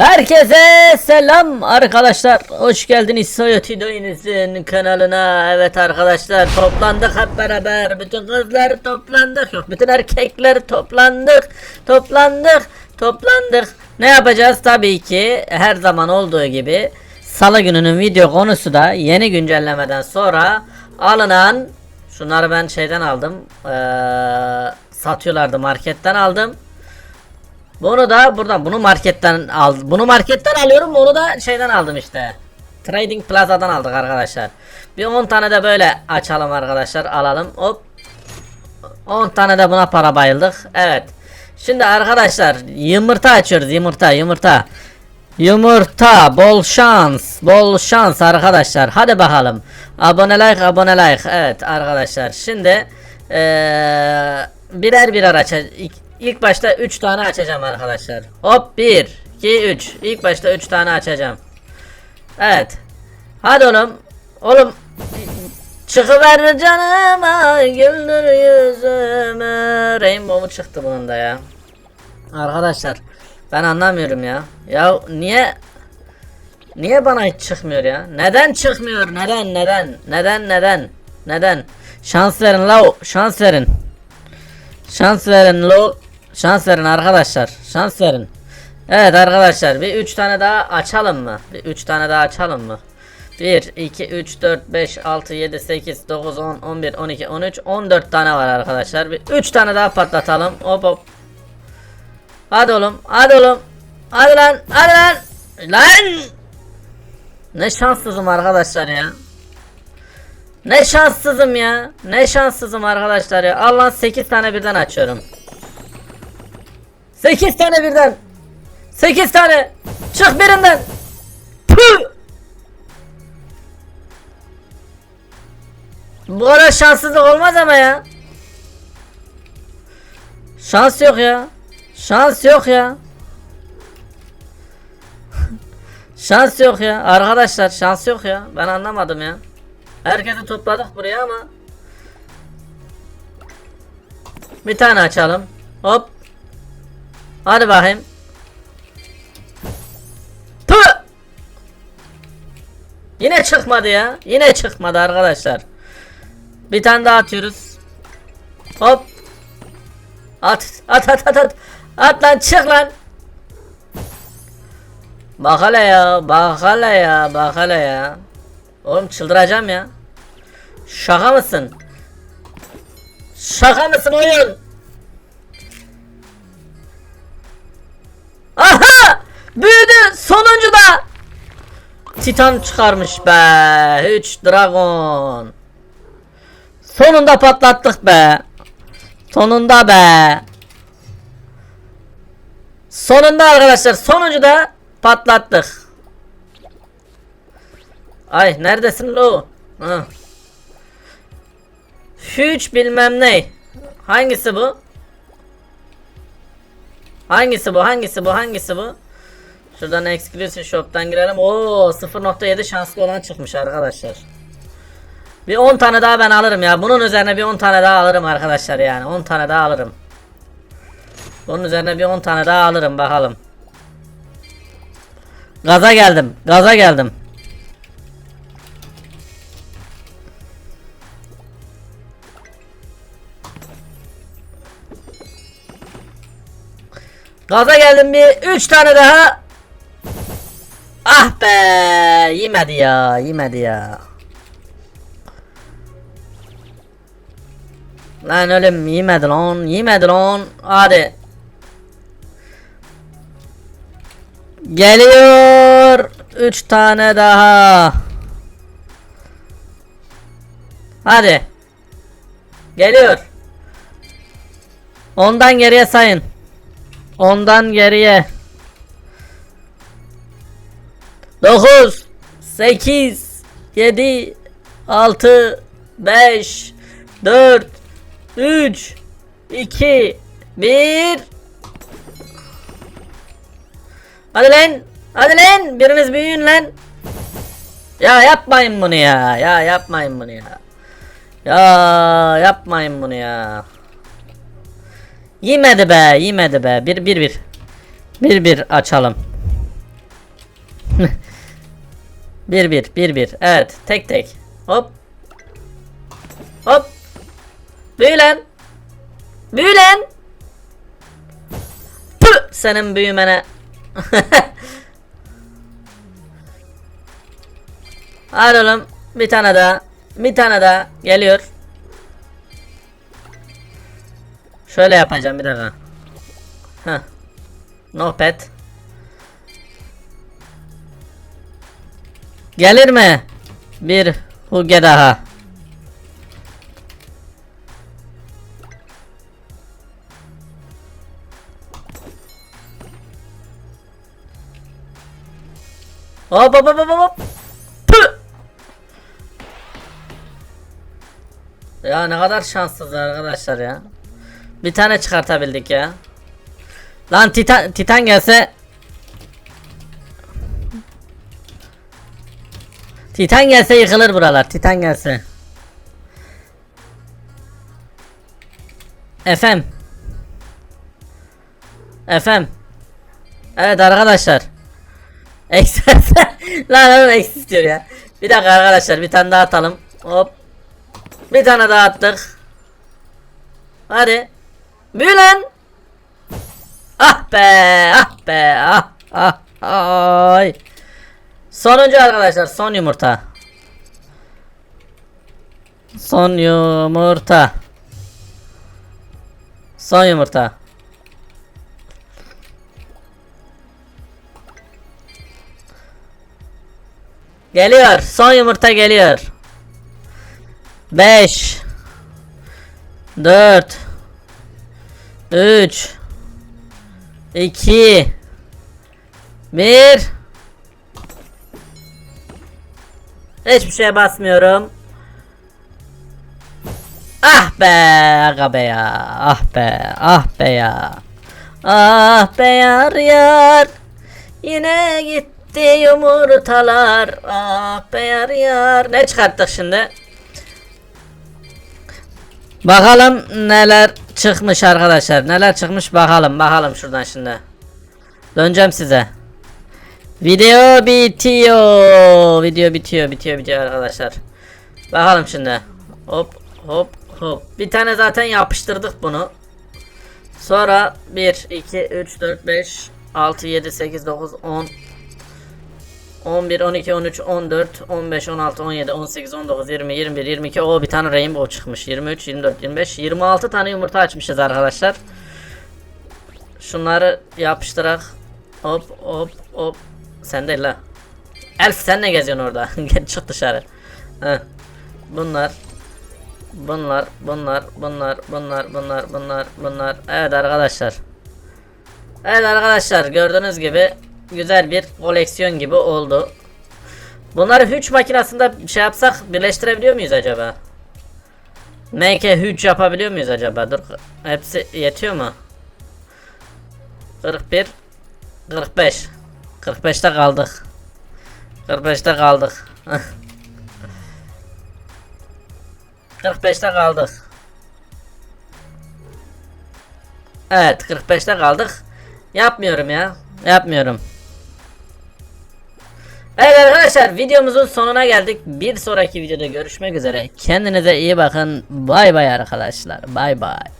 Herkese selam arkadaşlar. Hoş geldiniz Soyoti Doyunuz'un kanalına. Evet arkadaşlar toplandık hep beraber. Bütün kızlar toplandık. Yok bütün erkekler toplandık. Toplandık. Toplandık. Ne yapacağız? Tabii ki her zaman olduğu gibi Salı gününün video konusu da yeni güncellemeden sonra alınan şunları ben şeyden aldım. Ee, satıyorlardı marketten aldım. Bunu da buradan bunu marketten al bunu marketten alıyorum bunu da şeyden aldım işte. Trading Plaza'dan aldık arkadaşlar. Bir 10 tane de böyle açalım arkadaşlar alalım. Hop. 10 tane de buna para bayıldık. Evet. Şimdi arkadaşlar yumurta açıyoruz yumurta yumurta. Yumurta bol şans bol şans arkadaşlar hadi bakalım abone like abone like evet arkadaşlar şimdi eee, birer birer aç ilk, başta 3 tane açacağım arkadaşlar hop 1 2 3 ilk başta 3 tane açacağım evet hadi oğlum oğlum çıkıver canıma güldür yüzümü Rainbow mu çıktı bunun da ya Arkadaşlar ben anlamıyorum ya. Ya niye niye bana hiç çıkmıyor ya? Neden çıkmıyor? Neden neden? Neden neden? Neden? Şans verin la şans verin. Şans verin lo şans verin arkadaşlar. Şans verin. Evet arkadaşlar bir 3 tane daha açalım mı? Bir 3 tane daha açalım mı? 1 2 3 4 5 6 7 8 9 10 11 12 13 14 tane var arkadaşlar. Bir 3 tane daha patlatalım. Hop hop. Hadi oğlum, hadi oğlum. Hadi lan, hadi lan. Lan! Ne şanssızım arkadaşlar ya. Ne şanssızım ya. Ne şanssızım arkadaşlar ya. Allah 8 tane birden açıyorum. 8 tane birden. 8 tane. Çık birinden. Püh! Bu kadar şanssızlık olmaz ama ya. Şans yok ya. Şans yok ya. şans yok ya. Arkadaşlar şans yok ya. Ben anlamadım ya. Herkesi topladık buraya ama. Bir tane açalım. Hop. Hadi bakayım. Tüh! Yine çıkmadı ya. Yine çıkmadı arkadaşlar. Bir tane daha atıyoruz. Hop. At at at at at. At lan çık lan. Bak hele ya. Bak hele ya. Bak hele ya. Oğlum çıldıracağım ya. Şaka mısın? Şaka mısın oyun? Büyüdü sonuncu da. Titan çıkarmış be. 3 dragon. Sonunda patlattık be. Sonunda be. Sonunda arkadaşlar sonuncu da patlattık. Ay neredesin lo? Ha. Huge bilmem ne. Hangisi bu? Hangisi bu? Hangisi bu? Hangisi bu? Şuradan exclusive shop'tan girelim. Oo 0.7 şanslı olan çıkmış arkadaşlar. Bir 10 tane daha ben alırım ya. Bunun üzerine bir 10 tane daha alırım arkadaşlar yani. 10 tane daha alırım. Bunun üzerine bir 10 tane daha alırım bakalım. Gaza geldim. Gaza geldim. Gaza geldim bir 3 tane daha. Ah be, yemedi ya, yemedi ya. Lan ölüm yemedi lan, yemedi lan. Hadi. Geliyor. Üç tane daha. Hadi. Geliyor. Ondan geriye sayın. Ondan geriye. 9 8 7 6 5 4 3 2 1 Hadi lan. Hadi lan. Biriniz büyüyün lan. Ya yapmayın bunu ya. Ya yapmayın bunu ya. Ya yapmayın bunu ya. Yemedi be yemedi be. Bir bir bir. Bir bir açalım bir bir bir bir. Evet tek tek. Hop. Hop. Büyü lan. Büyü lan. Püh, senin büyümene. Hadi oğlum. Bir tane daha. Bir tane daha. Geliyor. Şöyle yapacağım bir dakika. Heh. No pet. Gelir mi? Bir huge daha. Hop hop hop hop hop. Püh! Ya ne kadar şanssız arkadaşlar ya. Bir tane çıkartabildik ya. Lan Titan Titan gelse Titan gelse yıkılır buralar. Titan gelse. FM. FM. Evet arkadaşlar. Eksi. Lan oğlum eksi istiyor ya. Bir dakika arkadaşlar bir tane daha atalım. Hop. Bir tane daha attık. Hadi. Büyü lan. Ah be, ah be, ah, ah, ay. Sonuncu arkadaşlar, son yumurta. Son yumurta. Son yumurta. Geliyor, son yumurta geliyor. 5 4 3 2 1 Hiçbir şeye basmıyorum. Ah be aga be ya. Ah be. Ah be ya. Ah be yar yar. Yine gitti yumurtalar. Ah be yar yar. Ne çıkarttık şimdi? Bakalım neler çıkmış arkadaşlar. Neler çıkmış bakalım. Bakalım şuradan şimdi. Döneceğim size. Video bitiyor. Video bitiyor. Bitiyor bitiyor arkadaşlar. Bakalım şimdi. Hop hop hop. Bir tane zaten yapıştırdık bunu. Sonra 1 2 3 4 5 6 7 8 9 10 11, 12, 13, 14, 15, 16, 17, 18, 19, 20, 21, 22. O bir tane rainbow çıkmış. 23, 24, 25, 26 tane yumurta açmışız arkadaşlar. Şunları yapıştırak. Hop hop hop. Sen değil la. Elf sen ne geziyorsun orada? Gel çık dışarı. Bunlar. Bunlar, bunlar, bunlar, bunlar, bunlar, bunlar, bunlar. Evet arkadaşlar. Evet arkadaşlar gördüğünüz gibi güzel bir koleksiyon gibi oldu. Bunları hüç makinesinde şey yapsak birleştirebiliyor muyuz acaba? Make hüç yapabiliyor muyuz acaba? Dur hepsi yetiyor mu? 41 45 45'te kaldık. 45'te kaldık. 45'te kaldık. Evet 45'te kaldık. Yapmıyorum ya. Yapmıyorum. Evet arkadaşlar videomuzun sonuna geldik. Bir sonraki videoda görüşmek üzere. Kendinize iyi bakın. Bay bay arkadaşlar. Bay bay.